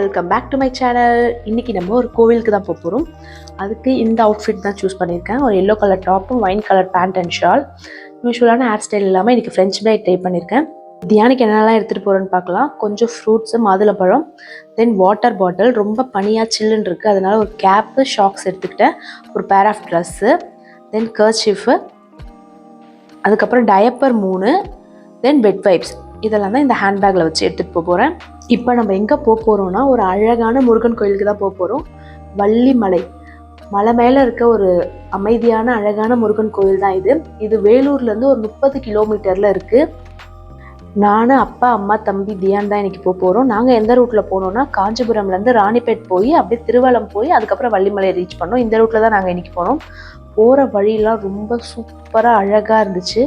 Hi welcome back to my channel இன்றைக்கி நம்ம ஒரு கோவிலுக்கு தான் போக போகிறோம் அதுக்கு இந்த அவுட்ஃபிட் தான் சூஸ் பண்ணியிருக்கேன். ஒரு yellow colour டாப்பும் wine colour pant and shawl யூஸ்வலான hair style இல்லாமல் இன்றைக்கி ஃப்ரெஞ்ச் பிரைட் ட்ரை பண்ணியிருக்கேன். தியானிக்கு என்னெல்லாம் எடுத்துகிட்டு போகிறேன்னு பார்க்கலாம். கொஞ்சம் ஃப்ரூட்ஸு மாதுளம்பழம் தென் வாட்டர் பாட்டில் ரொம்ப பனியாக சில்லுன்னு இருக்குது அதனால் ஒரு கேப்பு ஷாக்ஸ் எடுத்துக்கிட்டேன். ஒரு pair of dress then kerchief அதுக்கப்புறம் டயப்பர் மூணு தென் பெட் வைப்ஸ் இதெல்லாம் தான் இந்த ஹேண்ட்பேக்கில் வச்சு எடுத்துகிட்டு போக போகிறேன் இப்போ நம்ம எங்கே போக போகிறோம்னா ஒரு அழகான முருகன் கோயிலுக்கு தான் போக போகிறோம் வள்ளிமலை. மலை மேலே இருக்க ஒரு அமைதியான அழகான முருகன் கோயில் தான் இது. இது வேலூர்லேருந்து ஒரு முப்பது கிலோமீட்டரில் இருக்குது நான் அப்பா அம்மா தம்பி தியான் தான் இன்னைக்கு போக போகிறோம் நாங்கள் எந்த ரூட்டில் போனோம்னா காஞ்சிபுரம்லேருந்து ராணிப்பேட் போய் அப்படியே திருவள்ளம் போய் அதுக்கப்புறம் வள்ளிமலை ரீச் பண்ணோம். இந்த ரூட்டில் தான் நாங்கள் இன்னைக்கு போனோம். போகிற வழியெலாம் ரொம்ப சூப்பராக அழகாக இருந்துச்சு.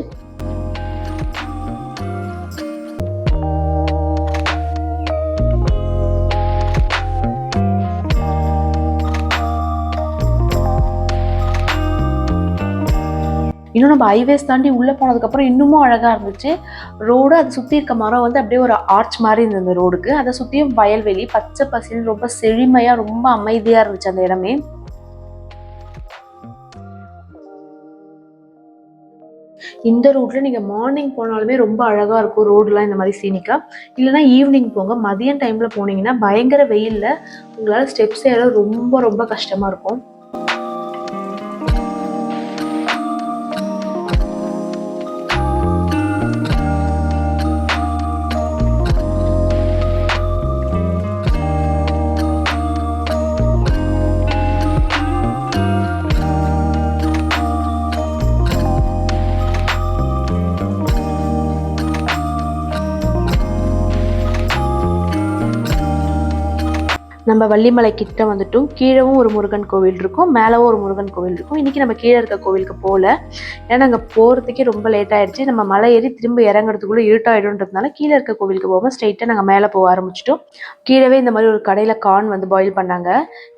இன்னும் நம்ம ஹைவேஸ் தாண்டி உள்ளே போனதுக்கப்புறம் இன்னமும் அழகாக இருந்துச்சு. ரோடு அதை சுற்றி இருக்க மரம் வந்து அப்படியே ஒரு ஆர்ச் மாதிரி இருந்தது ரோடுக்கு அதை சுற்றியும் வயல்வெளி பச்சை பசின்னு ரொம்ப செழுமையாக ரொம்ப அமைதியாக இருந்துச்சு அந்த இடமே. இந்த ரூட்ல நீங்க மார்னிங் போனாலுமே ரொம்ப அழகா இருக்கும் ரோடுலாம் இந்த மாதிரி சீனிக்கா இல்லைன்னா ஈவினிங் போங்க. மதியம் டைம்ல போனீங்கன்னா பயங்கர வெயில்ல உங்களால ஸ்டெப்ஸ் ஏற ரொம்ப ரொம்ப கஷ்டமா இருக்கும். நம்ம வள்ளிமலை கிட்ட வந்துட்டும் கீழவும் ஒரு முருகன் கோவில் இருக்கும் மேலவும் ஒரு முருகன் கோவில் இருக்கும். இன்றைக்கி நம்ம கீழே இருக்க கோவிலுக்கு போகல ஏன்னா அங்கே போகிறதுக்கே ரொம்ப லேட் ஆயிடுச்சு. நம்ம மலை ஏறி திரும்ப இறங்குறதுக்குள்ளே இருட்டாயிடும்ன்றதுனால கீழே இருக்க கோவிலுக்கு போகாமல் ஸ்ட்ரைட்டாக நாங்கள் மேலே போக ஆரம்பிச்சிட்டோம். கீழவே இந்த மாதிரி ஒரு கடையில் கார்ன் வந்து பாயில் பண்ணாங்க.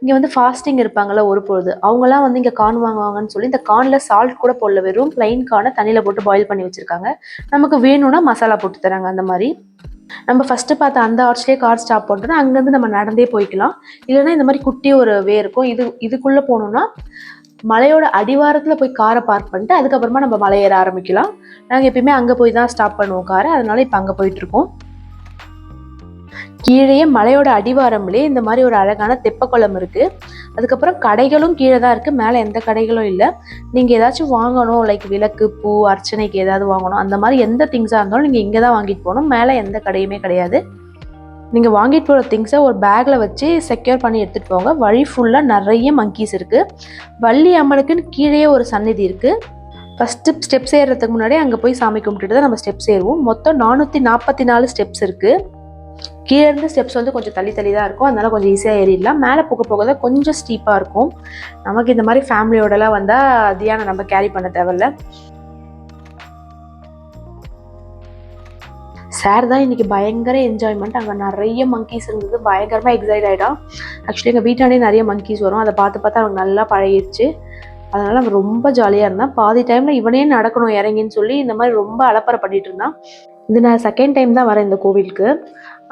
இங்கே வந்து ஃபாஸ்டிங் இருப்பாங்கல்ல ஒரு பொழுது. அவங்களாம் வந்து இங்கே கார்ன் வாங்குவாங்கன்னு சொல்லி இந்த கார்னில் சால்ட் கூட போடல. வெறும் பிளைன் கார்னை தண்ணியில் போட்டு பாயில் பண்ணி வச்சுருக்காங்க. நமக்கு வேணும்னா மசாலா போட்டு தராங்க அந்த மாதிரி. நம்ம ஃபஸ்ட்டு பார்த்த அந்த ஆர்ச்லேயே கார் ஸ்டாப் பண்ணுறோன்னா அங்கேருந்து நம்ம நடந்தே போய்க்கலாம். இல்லைன்னா இந்த மாதிரி குட்டி ஒரு வே இருக்கும். இது இதுக்குள்ளே போனோம்னா மலையோட அடிவாரத்தில் போய் காரை பார்க் பண்ணிட்டு அதுக்கப்புறமா நம்ம மலை ஏற ஆரம்பிக்கலாம். நாங்கள் எப்பயுமே அங்கே போய் தான் ஸ்டாப் பண்ணுவோம் காரை அதனால இப்போ அங்கே போயிட்டுருக்கோம் கீழேயே மலையோட அடிவாரம்லேயே இந்த மாதிரி ஒரு அழகான தெப்பக்குளம் இருக்குது அதுக்கப்புறம் கடைகளும் கீழே தான் இருக்குது மேலே எந்த கடைகளும் இல்லை. நீங்கள் ஏதாச்சும் வாங்கணும் லைக் விளக்கு பூ அர்ச்சனைக்கு ஏதாவது வாங்கணும் அந்த மாதிரி எந்த திங்ஸாக இருந்தாலும் நீங்கள் இங்கே தான் வாங்கிட்டு போகணும். மேலே எந்த கடையுமே கிடையாது. நீங்கள் வாங்கிட்டு போகிற திங்ஸை ஒரு பேக்கில் வச்சு செக்யூர் பண்ணி எடுத்துகிட்டு போங்க. வழி ஃபுல்லாக நிறைய மங்கீஸ் இருக்குது வள்ளி அம்மனுக்குன்னு கீழே ஒரு சந்நிதி இருக்குது ஃபஸ்ட்டு ஸ்டெப்ஸ் ஏறுறதுக்கு முன்னாடி அங்கே போய் சாமி கும்பிட்டுட்டு தான் நம்ம ஸ்டெப்ஸ் ஏறுவோம் மொத்தம் நானூற்றி நாற்பத்தி நாலு ஸ்டெப்ஸ் இருக்குது கீழே இருந்து ஸ்டெப்ஸ் வந்து கொஞ்சம் தள்ளி தள்ளி தான் இருக்கும். அதனால கொஞ்சம் ஈஸியாக ஏறிடலாம். மேலே போக போக தான் கொஞ்சம் ஸ்டீப்பாக இருக்கும். நமக்கு இந்த மாதிரி ஃபேமிலியோடலாம் வந்தால் தியானம் நம்ம கேரி பண்ண தேவையில்ல. சார் தான் இன்றைக்கி பயங்கர என்ஜாய்மெண்ட் அங்கே நிறைய மங்கீஸ் இருந்தது. பயங்கரமாக எக்ஸைட் ஆகிட்டான் ஆக்சுவலி எங்கள் வீட்டாண்டே நிறைய மங்கீஸ் வரும். அதை பார்த்து பார்த்து அவனுக்கு நல்லா பழகிடுச்சு. அதனால் அவன் ரொம்ப ஜாலியாக இருந்தான். பாதி டைமில் இவனே நடக்கணும் இறங்கின்னு சொல்லி இந்த மாதிரி ரொம்ப அலப்பறை பண்ணிகிட்டு இருந்தான். இது நான் செகண்ட் டைம் தான் வரேன் இந்த கோவிலுக்கு.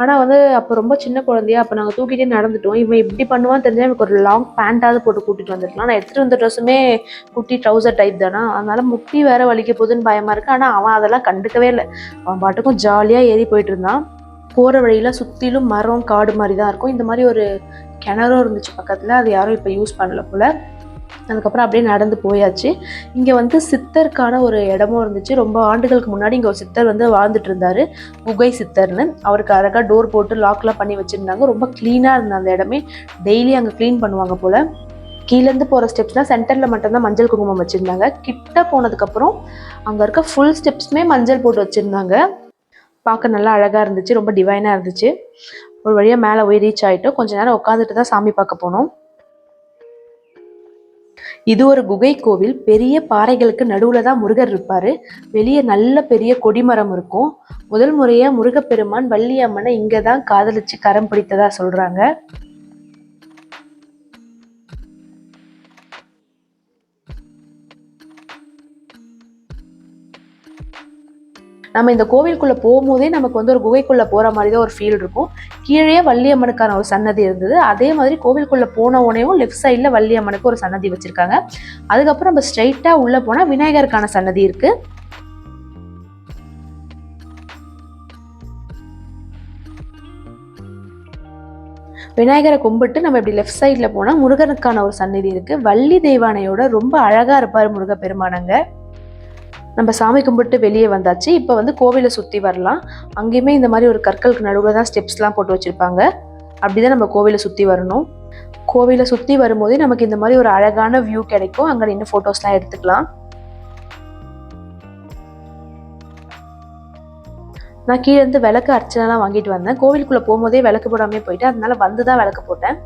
ஆனால் வந்து அப்போ ரொம்ப சின்ன குழந்தையா அப்போ நாங்கள் தூக்கிட்டே நடந்துட்டோம். இவன் இப்படி பண்ணுவான்னு தெரிஞ்சால் எனக்கு ஒரு லாங் பேண்ட்டாவது போட்டு கூட்டிட்டு வந்துருக்கலாம் நான் எடுத்துகிட்டு வந்த ட்ரெஸ்ஸுமே குட்டி ட்ரௌசர் டைப் தானா? அதனால முட்டி வேற வலிக்க போகுதுன்னு பயமா இருக்கு. ஆனால் அவன் அதெல்லாம் கண்டுக்கவே இல்லை. அவன் பாட்டுக்கும் ஜாலியாக ஏறி போயிட்டு இருந்தான். போகிற வழியில் சுற்றிலும் மரம் காடு மாதிரி தான் இருக்கும். இந்த மாதிரி ஒரு கிணறும் இருந்துச்சு பக்கத்தில். அது யாரும் இப்போ யூஸ் பண்ணல போல். அதுக்கப்புறம் அப்படியே நடந்து போயாச்சு. இங்கே வந்து சித்தருக்கான ஒரு இடமும் இருந்துச்சு. ரொம்ப ஆண்டுகளுக்கு முன்னாடி இங்கே ஒரு சித்தர் வந்து வாழ்ந்துட்டு இருந்தாரு. குகை சித்தர்னு. அவருக்கு அழகாக டோர் போட்டு லாக்லாம் பண்ணி வச்சுருந்தாங்க. ரொம்ப க்ளீனாக இருந்த அந்த இடமே. டெய்லி அங்கே க்ளீன் பண்ணுவாங்க போல். கீழேருந்து போகிற ஸ்டெப்ஸ்னால் சென்டரில் மட்டும்தான் மஞ்சள் குங்குமம் வச்சுருந்தாங்க. கிட்ட போனதுக்கப்புறம் அங்கே இருக்க ஃபுல் ஸ்டெப்ஸுமே மஞ்சள் போட்டு வச்சுருந்தாங்க. பார்க்க நல்லா அழகாக இருந்துச்சு. ரொம்ப டிவைனாக இருந்துச்சு. ஒரு வழியாக மேலே போய் ரீச் ஆகிட்டோம் கொஞ்ச நேரம் உட்காந்துட்டு தான் சாமி பார்க்க போனோம். இது ஒரு குகை கோவில். பெரிய பாறைகளுக்கு நடுவில் தான் முருகர் இருப்பார். வெளியே நல்ல பெரிய கொடிமரம் இருக்கும். முதல் முறையாக முருகப்பெருமான் வள்ளி அம்மனை இங்கே தான் காதலிச்சு கரம் பிடித்ததா சொல்கிறாங்க நம்ம இந்த கோவிலுக்குள்ளே போகும்போதே நமக்கு வந்து ஒரு குகைக்குள்ளே போகிற மாதிரி தான் ஒரு ஃபீல் இருக்கும். கீழே வள்ளியம்மனுக்கான ஒரு சன்னதி இருந்தது. அதே மாதிரி கோவிலுக்குள்ளே போன உடனேயும் லெஃப்ட் சைடில் வள்ளியம்மனுக்கு ஒரு சன்னதி வச்சுருக்காங்க. அதுக்கப்புறம் நம்ம ஸ்ட்ரைட்டாக உள்ளே போனால் விநாயகருக்கான சன்னதி இருக்குது விநாயகரை கும்பிட்டு நம்ம இப்படி லெஃப்ட் சைடில் போனால் முருகனுக்கான ஒரு சன்னதி இருக்குது வள்ளி தெய்வானையோட ரொம்ப அழகாக இருப்பார் முருக பெருமானங்க நம்ம சாமி கும்பிட்டு வெளியே வந்தாச்சு. இப்போ வந்து கோவிலை சுற்றி வரலாம். அங்கேயுமே இந்த மாதிரி ஒரு கற்களுக்கு நடுவில் தான் ஸ்டெப்ஸ்லாம் போட்டு வச்சுருப்பாங்க. அப்படி தான் நம்ம கோவிலை சுற்றி வரணும். கோவிலை சுற்றி வரும்போதே நமக்கு இந்த மாதிரி ஒரு அழகான வியூ கிடைக்கும். அங்கே நின்று ஃபோட்டோஸ்லாம் எடுத்துக்கலாம். நான் கீழேருந்து விளக்கு அர்ச்சனைலாம் வாங்கிட்டு வந்தேன். கோவிலுக்குள்ளே போகும்போதே விளக்கு போடாமே போயிட்டு அதனால வந்து தான் விளக்கு போட்டேன்.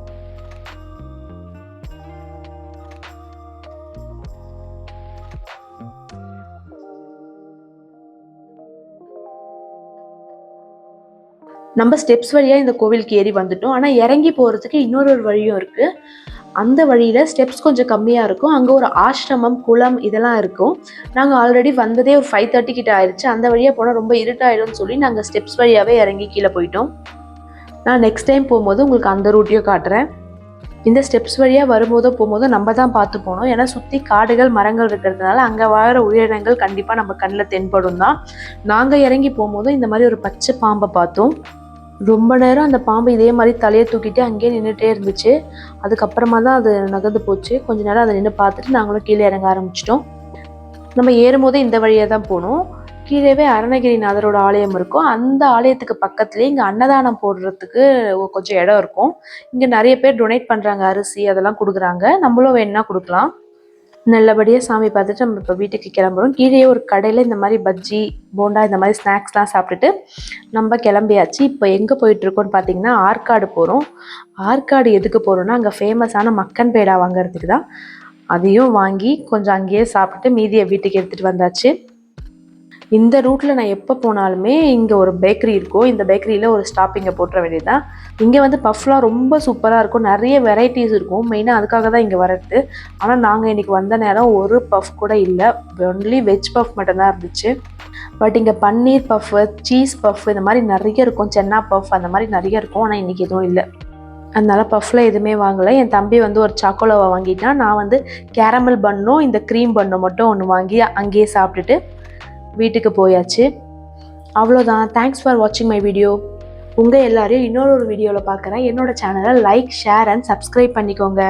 நம்ம ஸ்டெப்ஸ் வழியாக இந்த கோவிலுக்கு ஏறி வந்துட்டோம். ஆனால் இறங்கி போகிறதுக்கு இன்னொரு ஒரு வழியும் இருக்குது அந்த வழியில் ஸ்டெப்ஸ் கொஞ்சம் கம்மியாக இருக்கும். அங்கே ஒரு ஆசிரமம் குளம் இதெல்லாம் இருக்கும். நாங்கள் ஆல்ரெடி வந்ததே ஒரு ஃபைவ் தேர்ட்டி கிட்ட ஆயிடுச்சு அந்த வழியாக போனால் ரொம்ப இருட்டாயிடும்னு சொல்லி நாங்கள் ஸ்டெப்ஸ் வழியாகவே இறங்கி கீழே போயிட்டோம். நான் நெக்ஸ்ட் டைம் போகும்போது உங்களுக்கு அந்த ரூட்டையும் காட்டுறேன். இந்த ஸ்டெப்ஸ் வழியாக வரும்போதோ போகும்போதோ நம்ம தான் பார்த்து போகணும். ஏன்னா சுற்றி காடுகள் மரங்கள் இருக்கிறதுனால அங்கே வாழற உயிரினங்கள் கண்டிப்பாக நம்ம கண்ணில் தென்படும் தான். நாங்கள் இறங்கி போகும்போதும் இந்த மாதிரி ஒரு பச்சை பாம்பை பார்த்தோம். ரொம்ப நேரம் அந்த பாம்பு இதே மாதிரி தலையை தூக்கிட்டு அங்கேயே நின்றுட்டே இருந்துச்சு. அதுக்கப்புறமா தான் அது நகர்ந்து போச்சு. கொஞ்ச நேரம் அதை நின்று பார்த்துட்டு நாங்களும் கீழே இறங்க ஆரம்பிச்சிட்டோம். நம்ம ஏறும்போதே இந்த வழியாக தான் போனோம். கீழேவே அருணகிரிநாதரோட ஆலயம் இருக்கும். அந்த ஆலயத்துக்கு பக்கத்துலேயே இங்கே அன்னதானம் போடுறதுக்கு கொஞ்சம் இடம் இருக்கும். இங்கே நிறைய பேர் டொனேட் பண்ணுறாங்க அரிசி அதெல்லாம் கொடுக்குறாங்க. நம்மளும் வேணும்னா கொடுக்கலாம். நல்லபடியாக சாமி பார்த்துட்டு நம்ம இப்போ வீட்டுக்கு கிளம்புறோம். கீழே ஒரு கடையில் இந்த மாதிரி பஜ்ஜி போண்டா இந்த மாதிரி ஸ்நாக்ஸ்லாம் சாப்பிட்டுட்டு நம்ம கிளம்பியாச்சு. இப்போ எங்கே போயிட்டுருக்கோம்னு பார்த்தீங்கன்னா ஆற்காடு போகிறோம் ஆற்காடு எதுக்கு போகிறோம்னா அங்கே ஃபேமஸான மக்கன் பேடா வாங்குறதுக்கு தான். அதையும் வாங்கி கொஞ்சம் அங்கேயே சாப்பிட்டுட்டு மீதியை வீட்டுக்கு எடுத்துகிட்டு வந்தாச்சு. இந்த ரூட்டில் நான் எப்போ போனாலுமே இங்கே ஒரு பேக்கரி இருக்கும் இந்த பேக்கரியில் ஒரு ஸ்டாப்பிங்கை போட்டுற வேண்டியதுதான் இங்கே வந்து பஃப்லாம் ரொம்ப சூப்பராக இருக்கும். நிறைய வெரைட்டிஸ் இருக்கும். மெயினாக அதுக்காக தான் இங்கே வர்றது. ஆனால் நாங்கள் இன்றைக்கி வந்த நேரம் ஒரு பஃப் கூட இல்லை. ஒன்லி வெஜ் பஃப் மட்டும்தான் இருந்துச்சு. பட் இங்கே பன்னீர் பஃப் சீஸ் பஃப் இந்த மாதிரி நிறைய இருக்கும். சென்னா பஃப் அந்த மாதிரி நிறைய இருக்கும். ஆனால் இன்றைக்கி எதுவும் இல்லை. அதனால் பஃப்பில் எதுவுமே வாங்கலை. என் தம்பி வந்து ஒரு சாக்கோலோவை வாங்கிட்டான். நான் வந்து கேரமல் பண்ணும் இந்த க்ரீம் பண்ணும் மட்டும் ஒன்று வாங்கி அங்கேயே சாப்பிட்டுட்டு வீட்டுக்கு போயாச்சு. அவ்வளோதான். தேங்க்ஸ் ஃபார் வாட்சிங் மை வீடியோ உங்கள் எல்லாரையும் இன்னொரு ஒரு வீடியோவில் பார்க்குறேன். என்னோட சேனலை லைக் ஷேர் அண்ட் சப்ஸ்கிரைப் பண்ணிக்கோங்க.